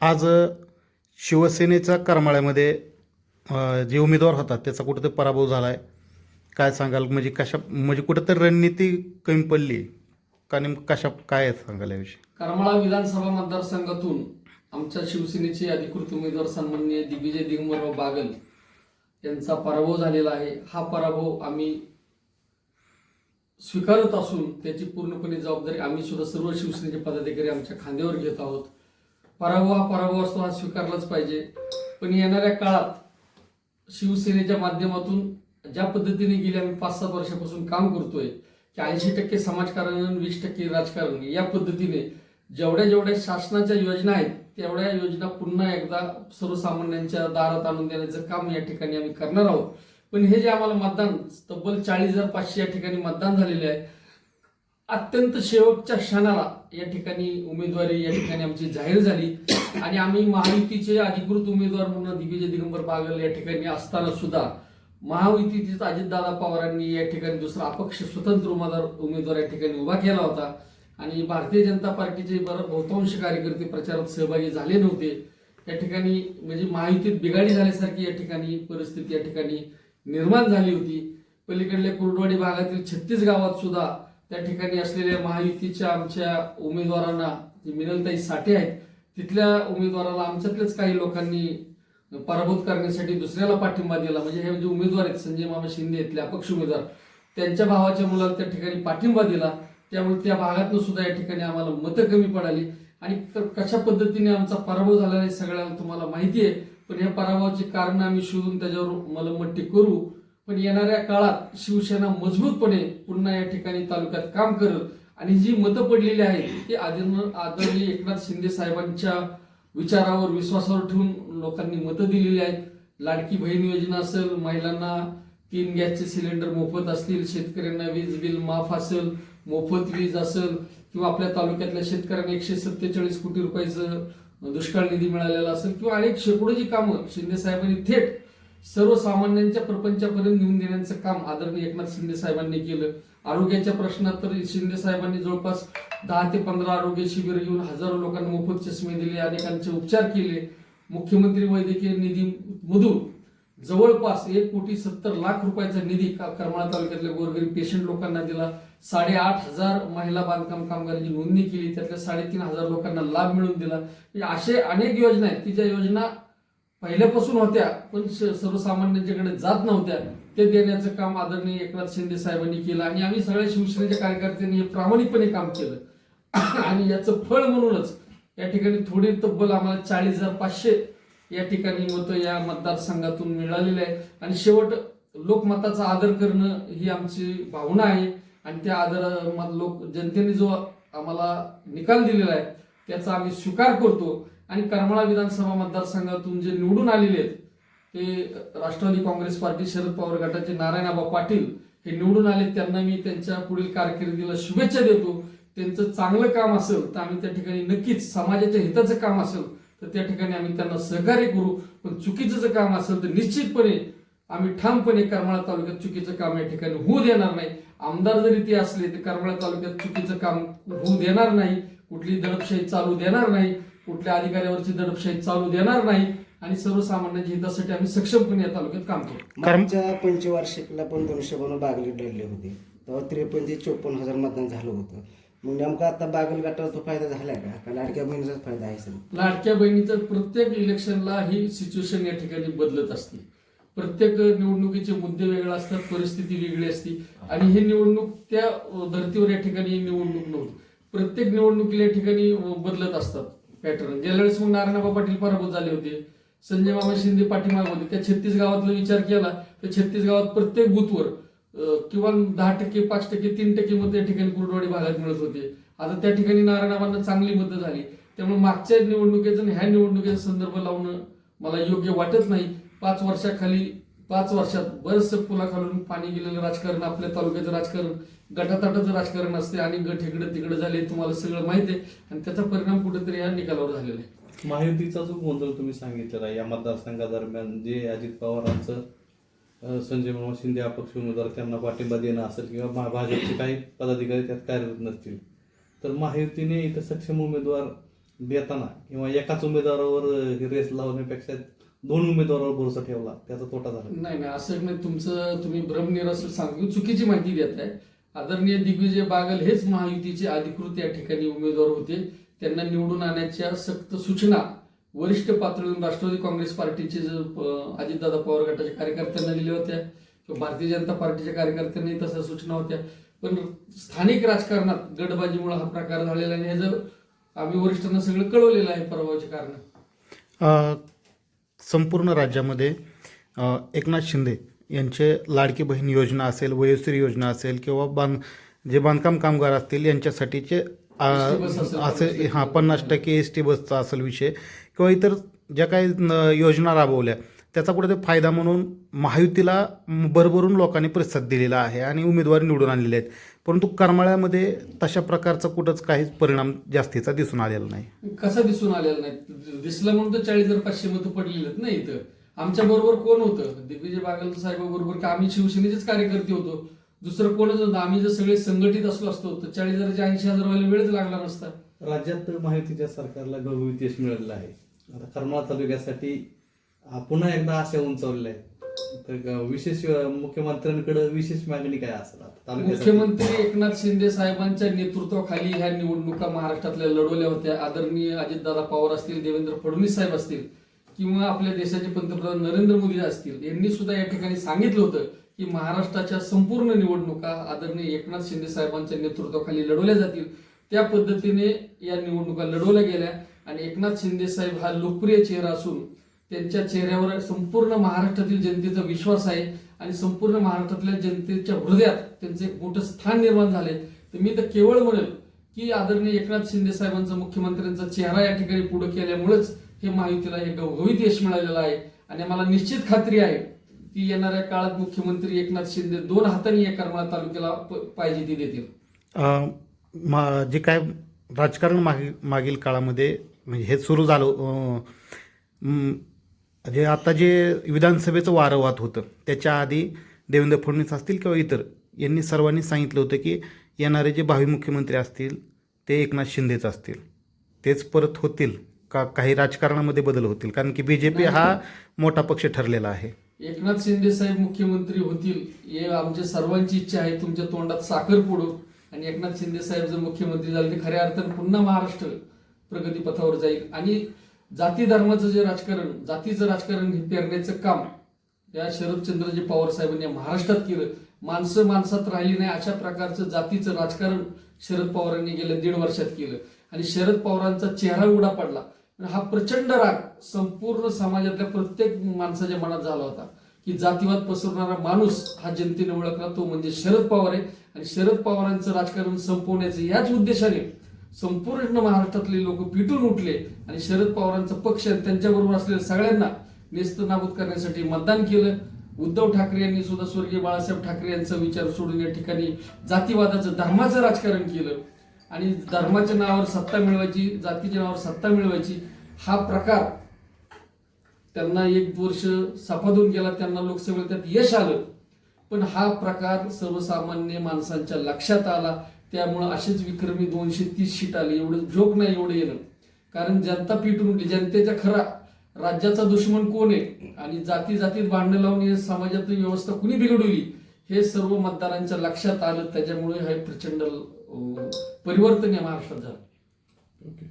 आज शिवसेनेच्या करमाळ्यामध्ये जे उमेदवार होतात त्याचा कुठंतरी पराभव झाला आहे काय सांगाल? म्हणजे कशा म्हणजे कुठंतरी रणनीती कमी पडली. का नेम कशा काय सांगाल याविषयी? करमाळा विधानसभा मतदारसंघातून आमच्या शिवसेनेचे अधिकृत उमेदवार सन्माननीय दिग्विजय दिगंबरराव बागल यांचा पराभव झालेला आहे. हा पराभव आम्ही स्वीकारत असून त्याची पूर्णपणे जबाबदारी आम्ही सुद्धा सर्व शिवसेनेचे पदाधिकारी आमच्या खांद्यावर घेत आहोत. पराभव हा पराभव असतो हा स्वीकारलाच पाहिजे. पण येणाऱ्या काळात शिवसेनेच्या माध्यमातून ज्या पद्धतीने गेल्या आम्ही पाच सात वर्षापासून काम करतोय की ऐंशी टक्के समाजकारण वीस टक्के राजकारण या पद्धतीने जेवढ्या जेवढ्या शासनाच्या योजना आहेत तेवढ्या योजना पुन्हा एकदा सर्वसामान्यांच्या दारात आणून देण्याचं काम या ठिकाणी आम्ही करणार आहोत. पण हे जे आम्हाला मतदान तब्बल चाळीस हजार पाचशे या ठिकाणी मतदान झालेले आहे अत्यंत शेवटच्या क्षणाला या ठिकाणी उमेदवारी या ठिकाणी आमची जाहीर झाली. आणि आम्ही महायुतीचे अधिकृत उमेदवार म्हणून दिग्विजय दिगंबर बागल या ठिकाणी असताना सुद्धा महायुतीचे अजितदादा पवारांनी या ठिकाणी दुसरा अपक्ष स्वतंत्र उमेदवार उमेदवार या ठिकाणी उभा केला होता. आणि भारतीय जनता पार्टीचे बहुतांश कार्यकर्ते प्रचारात सहभागी झाले नव्हते. या ठिकाणी म्हणजे महायुतीत बिघाडी झाल्यासारखी या ठिकाणी परिस्थिती या ठिकाणी निर्माण झाली होती. पलीकडल्या कुर्डवाडी भागातील छत्तीस गावात सुद्धा त्या ठिकाणी असलेल्या महायुतीच्या आमच्या उमेदवारांना जे मिनलताई साठे आहेत तिथल्या उमेदवाराला आमच्यातलेच काही लोकांनी पराभूत करण्यासाठी दुसऱ्याला पाठिंबा दिला. म्हणजे हे जे उमेदवार आहेत संजय मामा शिंदे इथले अपक्ष उमेदवार त्यांच्या भावाच्या मुलाला त्या ठिकाणी पाठिंबा दिला. त्यामुळे त्या भागातनं सुद्धा या ठिकाणी आम्हाला मतं कमी पडाली. आणि तर कशा पद्धतीने आमचा पराभव झाला हे सगळ्याला तुम्हाला माहिती आहे. पण या पराभवाची कारण आम्ही शोधून त्याच्यावर मलमट्टी करू. पण येणाऱ्या काळात शिवसेना मजबूतपणे पुन्हा या ठिकाणी तालुक्यात काम करत आणि जी मतं पडलेली आहेत ती आदरणीय एकनाथ शिंदे साहेबांच्या विचारावर विश्वासावर ठेवून लोकांनी मतं दिलेली आहेत. लाडकी बहीण योजना असेल महिलांना तीन गॅसचे सिलेंडर मोफत असतील शेतकऱ्यांना वीज बिल माफ असेल मोफत वीज असेल किंवा आपल्या तालुक्यातल्या शेतकऱ्यांना एकशे सत्तेचाळीस कोटी रुपयाचं दुष्काळ निधी मिळालेला असेल किंवा अनेक शेकडो जी कामं शिंदे साहेबांनी थेट सर्वसामान्यांच्या प्रपंचापर्यंत नेऊन देण्याचं काम आदरणीय एकनाथ शिंदे साहेबांनी केलं. आरोग्याच्या प्रश्नात तर शिंदे साहेबांनी जवळपास दहा ते पंधरा आरोग्य शिबिर घेऊन हजारो लोकांना मोफत चष्मे दिले अनेकांचे उपचार केले. मुख्यमंत्री वैद्यकीय निधी मधून जवळपास एक कोटी सत्तर लाख रुपयाचा निधी का- करमाळा तालुक्यातल्या गोरगरीब पेशंट लोकांना दिला. साडेआठ हजार महिला बांधकाम कामगारांची नोंदणी केली. त्यातल्या साडेतीन हजार लोकांना लाभ मिळवून दिला. म्हणजे असे अनेक योजना आहेत की ज्या योजना पहिल्यापासून होत्या पण सर्वसामान्यांच्याकडे जात नव्हत्या. ते देण्याचं काम आदरणीय एकनाथ शिंदे साहेबांनी केलं आणि आम्ही सगळ्या शिवसेनेच्या कार्यकर्त्यांनी हे प्रामाणिकपणे काम केलं. आणि याचं फळ म्हणूनच या ठिकाणी थोडी तब्बल आम्हाला चाळीस हजार पाचशे या ठिकाणी मतं या मतदारसंघातून मिळालेले आहे आणि शेवट लोकमताचा आदर करणं ही आमची भावना आहे. आणि त्या आदर लोक जनतेने जो आम्हाला निकाल दिलेला आहे त्याचा आम्ही स्वीकार करतो. आणि करमाळा विधानसभा मतदारसंघातून जे निवडून आलेले आहेत ते राष्ट्रवादी काँग्रेस पार्टी शरद पवार गटाचे नारायणाबा पाटील हे निवडून आले त्यांना मी त्यांच्या पुढील कारकिर्दीला शुभेच्छा देतो. त्यांचं चांगलं काम असेल तर आम्ही त्या ठिकाणी नक्कीच समाजाच्या हिताचं काम असेल तर त्या ठिकाणी आम्ही त्यांना सहकार्य करू. पण चुकीचं जर काम असेल तर निश्चितपणे आम्ही ठामपणे करमाळा तालुक्यात चुकीचं काम या ठिकाणी होऊ देणार नाही. आमदार जरी ते असले तर करमाळा तालुक्यात चुकीचं काम होऊ देणार नाही. कुठली दडपशाही चालू देणार नाही. कुठल्या अधिकाऱ्यावरची दडपशाही चालू देणार नाही आणि सर्वसामान्यांच्या हितासाठी आम्ही सक्षमपणे या तालुक्यात काम करू. मागच्या पंचवार्षिकला पण दोनशे बनून बागली लढले होते. तेव्हा त्रेपन्न ते चोपन्न हजार मतदान झालं होतं. मग नेमकं आता बागल गटाला तो फायदा झालाय का? का लाडक्या बहिणीचाच फायदा आहे सर? लाडक्या बहिणीचं प्रत्येक इलेक्शनला ही सिच्युएशन या ठिकाणी बदलत असते. प्रत्येक निवडणुकीचे मुद्दे वेगळे असतात परिस्थिती वेगळी असते. आणि ही निवडणूक त्या धर्तीवर या ठिकाणी निवडणूक नव्हती. प्रत्येक निवडणुकीला या ठिकाणी बदलत असतात. पॅटर्न गेल्या वेळेस मग नारायणबा पाटील पराभूत झाले होते संजय मामा शिंदे पाठीमागे होते त्या छत्तीस गावातला विचार केला तर छत्तीस गावात प्रत्येक बूथवर किमान किंवा दहा टक्के पाच टक्के तीन टक्के मत या ठिकाणी कुर्डवाडी भागात मिळत होते. आता त्या ठिकाणी नारायणाबांना चांगली मतं झाली. त्यामुळे मागच्या निवडणुकीचं आणि ह्या निवडणुकीचा संदर्भ लावणं मला योग्य वाटत नाही. पाच वर्षाखाली पाच वर्षात बरंचसं पुलाखालून पाणी गेलेलं राजकारण आपल्या तालुक्याचं राजकारण गटाताटाचं राजकारण असते आणि गट इकडे तिकडे झाले तुम्हाला सगळं माहिती आहे. आणि त्याचा परिणाम कुठेतरी या निकालावर झालेला आहे. महायुतीचा जो गोंधळ तुम्ही सांगितलेला या मतदारसंघादरम्यान जे अजित पवारांचं संजय मामा शिंदे अपक्ष उमेदवार त्यांना पाठिंबा देणं असेल किंवा महा- भाजपचे काही पदाधिकारी त्यात कार्यरत नसतील तर महायुतीने इथं सक्षम उमेदवार देताना किंवा एकाच उमेदवारावर रेस लावण्यापेक्षा दोन उमेदवारावर भरोसा ठेवला त्याचा तोटा झाला. नाही नाही असं नाही तुमचं तुम्ही भ्रमनिरसन सांगून चुकीची माहिती देत आहे. आदरणीय दिग्विजय बागल हेच महायुतीचे अधिकृत या ठिकाणी उमेदवार होते. त्यांना निवडून आणण्याच्या सक्त सूचना वरिष्ठ पातळीवरून राष्ट्रवादी काँग्रेस पार्टीचे अजितदादा पवार गटाच्या कार्यकर्त्यांना दिल्या होत्या किंवा भारतीय जनता पार्टीच्या कार्यकर्त्यांनी तशा सूचना होत्या. पण स्थानिक राजकारणात गडबाजीमुळे हा प्रकार झालेला आणि हे जर आम्ही वरिष्ठांना सगळं कळवलेलं आहे परवाचे कारण अ, संपूर्ण राज्यामध्ये एकनाथ शिंदे यांचे लाडकी बहीण योजना असेल वयोश्री योजना असेल किंवा बांध जे बांधकाम कामगार असतील यांच्यासाठीचे असे. हां पन्नास टक्के एस टी बसचा असेल विषय किंवा इतर ज्या काही योजना राबवल्या त्याचा कुठेतरी फायदा म्हणून महायुतीला भरभरून लोकांनी प्रतिसाद दिलेला आहे आणि उमेदवार निवडून आणलेले आहेत. परंतु करमाळ्यामध्ये तशा प्रकारचा कुठंच काहीच परिणाम जास्तीचा दिसून आलेला नाही. कसं दिसून आलेलं नाही? दिसलं म्हणून तर चाळीस हजार पाचशे मतं पडलेली आहेत ना इथं. आमच्या बरोबर कोण होतं? दिग्विजय बागल साहेबाबरोबर की आम्ही शिवसेनेचेच कार्यकर्ते होतो. दुसरं कोणच नव्हतं आम्ही जर सगळे संघटित असलो असतो तर चाळीस हजारच्या ऐंशी हजार व्हायला वेळच लागला नसता राज्यात महायुतीच्या सरकारला घवघवीत यश मिळालेलं आहे. आता करमाळा तालुक्यासाठी पुन्हा एकदा आशा उंचावलेल्या आहेत. तर विशेष मुख्यमंत्र्यांकडे विशेष मागणी काय असेल मुख्यमंत्री एकनाथ शिंदे साहेबांच्या नेतृत्वाखाली ह्या निवडणुका महाराष्ट्रातल्या लढवल्या होत्या. आदरणीय अजितदादा पवार असतील देवेंद्र फडणवीस साहेब असतील किंवा आपल्या देशाचे पंतप्रधान नरेंद्र मोदी असतील यांनी सुद्धा या ठिकाणी सांगितलं होतं की महाराष्ट्राच्या संपूर्ण निवडणुका आदरणीय एकनाथ शिंदे साहेबांच्या नेतृत्वाखाली लढवल्या जातील. त्या पद्धतीने या निवडणुका लढवल्या गेल्या आणि एकनाथ शिंदे साहेब हा लोकप्रिय चेहरा असून त्यांच्या चेहऱ्यावर संपूर्ण महाराष्ट्रातील जनतेचा विश्वास आहे आणि संपूर्ण महाराष्ट्रातल्या जनतेच्या हृदयात त्यांचे एक मोठं स्थान निर्माण झाले तर मी तर केवळ म्हणेल की आदरणीय एकनाथ शिंदे साहेबांचा मुख्यमंत्र्यांचा चेहरा या ठिकाणी पुढे केल्यामुळेच हे महायुतीला हे घवघवीत यश मिळालेलं आहे. आणि मला निश्चित खात्री आहे की येणाऱ्या काळात मुख्यमंत्री एकनाथ शिंदे दोन हातांनी या करमाळा तालुक्याला प- पाहिजे ती देतील. मा जे काय राजकारण मागील मागील काळामध्ये म्हणजे हे सुरू झालं. जे आता जे विधानसभेचं वारं वाहत होतं त्याच्या आधी देवेंद्र फडणवीस असतील किंवा इतर यांनी सर्वांनी सांगितलं होतं की येणारे जे भावी मुख्यमंत्री असतील ते एकनाथ शिंदेच असतील. तेच परत होतील का? काही राजकारणामध्ये बदल होतील कारण की बी जे पी हा मोठा पक्ष ठरलेला आहे. एकनाथ शिंदे साहेब मुख्यमंत्री होतील हे आमच्या सर्वांची इच्छा आहे तुमच्या तोंडात साखर पडू. आणि एकनाथ शिंदे साहेब जर मुख्यमंत्री झाले तर खऱ्या अर्थानं पुन्हा महाराष्ट्र प्रगतीपथावर जाईल. आणि जाती धर्माचं जे राजकारण जातीचं राजकारण हे पेरण्याचं काम या शरदचंद्रजी पवार साहेबांनी या महाराष्ट्रात केलं. माणसं माणसात राहिली नाही अशा प्रकारचं जातीचं राजकारण शरद पवारांनी गेल्या दीड वर्षात केलं. आणि शरद पवारांचा चेहरा उडा पडला. म्हणजे हा प्रचंड राग संपूर्ण समाजातल्या प्रत्येक माणसाच्या मनात झाला होता की जातीवाद पसरणारा माणूस हा जनतेने ओळखला तो म्हणजे शरद पवार आहे. आणि शरद पवारांचं राजकारण संपवण्याचं याच उद्देशाने संपूर्ण महाराष्ट्रातले लोक पिटून उठले आणि शरद पवारांचा पक्ष आणि त्यांच्याबरोबर असलेल्या सगळ्यांना नेस्त नाबूद करण्यासाठी मतदान केलं. उद्धव ठाकरे यांनी सुद्धा स्वर्गीय बाळासाहेब ठाकरे यांचा विचार सोडून या ठिकाणी जातीवादाचं धर्माचं राजकारण केलं. आणि धर्माच्या नावावर सत्ता मिळवायची जातीच्या नावावर सत्ता मिळवायची हा प्रकार त्यांना एक वर्ष सफादून गेला त्यांना लोकसभेला त्यात यश आलं. पण हा प्रकार सर्वसामान्य माणसांच्या लक्षात आला. त्यामुळं असेच विक्रमी दोनशे तीस सीट आली. एवढं जोक नाही एवढं येणं. कारण जनता पिटून उठली जनतेच्या खरा राज्याचा दुश्मन कोण आहे? आणि जाती जातीत भांडणं लावून हे समाजातली व्यवस्था कुणी बिघडवली? हे सर्व मतदारांच्या लक्षात आलं. त्याच्यामुळे हे प्रचंड परिवर्तन या महाराष्ट्रात झालं. ओके